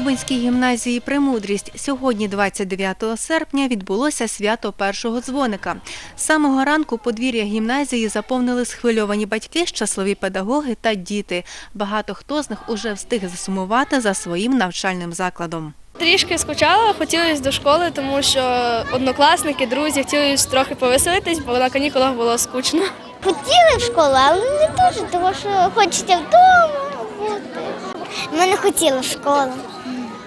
Дубинській гімназії Премудрість сьогодні, 29 серпня, відбулося свято першого дзвоника. З самого ранку подвір'я гімназії заповнили схвильовані батьки, щасливі педагоги та діти. Багато хто з них уже встиг засумувати за своїм навчальним закладом. Трішки скучала, хотілося до школи, тому що однокласники, друзі хотілося трохи повеселитись, бо на канікулах було скучно. Хотіли в школу, але не дуже, тому що хочеться вдома бути. Ми не хотіли в школу,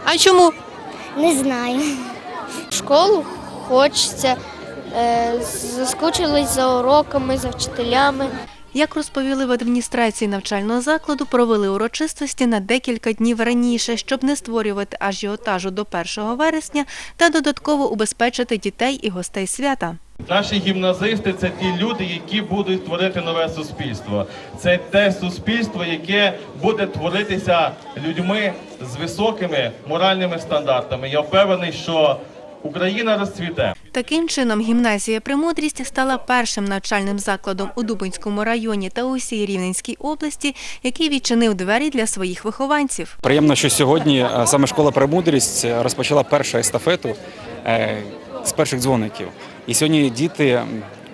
А чому? не знаю. В школу хочеться, е, заскучились за уроками, за вчителями. Як розповіли в адміністрації навчального закладу, провели урочистості на декілька днів раніше, щоб не створювати ажіотажу до 1 вересня та додатково убезпечити дітей і гостей свята. Наші гімназисти це ті люди, які будуть творити нове суспільство. Це те суспільство, яке буде творитися людьми з високими моральними стандартами. Я впевнений, що Україна розцвіте. Таким чином, гімназія Премудрість стала першим навчальним закладом у Дубинському районі та усій Рівненській області, який відчинив двері для своїх вихованців. Приємно, що сьогодні е, саме школа Премудрість розпочала першу естафету е, з перших дзвоників. І сьогодні діти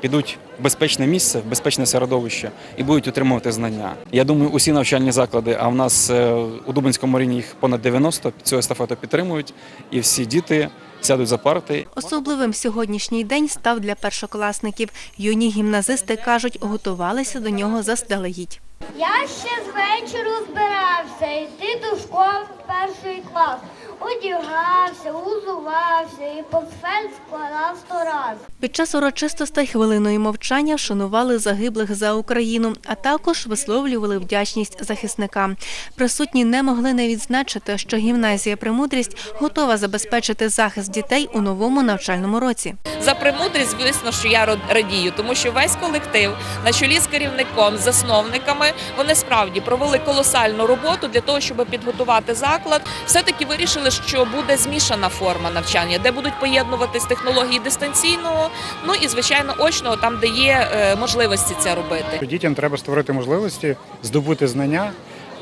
підуть в безпечне місце, в безпечне середовище і будуть отримувати знання. Я думаю, усі навчальні заклади, а в нас е, у Дубинському районі їх понад 90, цю естафету підтримують, і всі діти сядуть за парти Особливим сьогоднішній день став для першокласників. Юні гімназисти кажуть, готувалися до нього заздалегідь. Я ще з вечора збирався йти до школи в перший клас. Одягався, узувався і портфель складав сто раз. Під час урочистостей хвилиною мовчання вшанували загиблих за Україну, а також висловлювали вдячність захисникам. Присутні не могли не відзначити, що гімназія Премудрість готова забезпечити захист дітей у новому навчальному році. За премудрість, звісно, що я рад- радію, тому що весь колектив на чолі з керівником, з засновниками, вони справді провели колосальну роботу для того, щоб підготувати заклад. Все-таки вирішили, що буде змішана форма навчання, де будуть поєднуватись технології дистанційного, ну і звичайно очного, там, де є е, можливості це робити. Дітям треба створити можливості, здобути знання.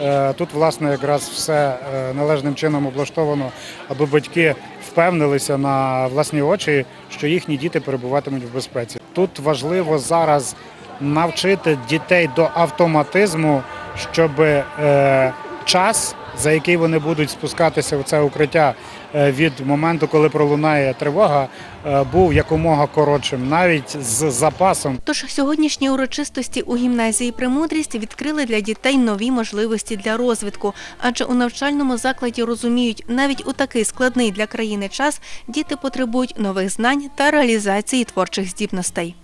Е, Тут, власне, якраз все е, належним чином облаштовано, аби батьки впевнилися на власні очі, що їхні діти перебуватимуть в безпеці. Тут важливо зараз навчити дітей до автоматизму, щоб е, час, за який вони будуть спускатися в це укриття е, від моменту, коли пролунає тривога, е, був якомога коротшим, навіть з запасом. Тож сьогоднішні урочистості у гімназії Премудрість відкрили для дітей нові можливості для розвитку, адже у навчальному закладі розуміють, навіть у такий складний для країни час діти потребують нових знань та реалізації творчих здібностей.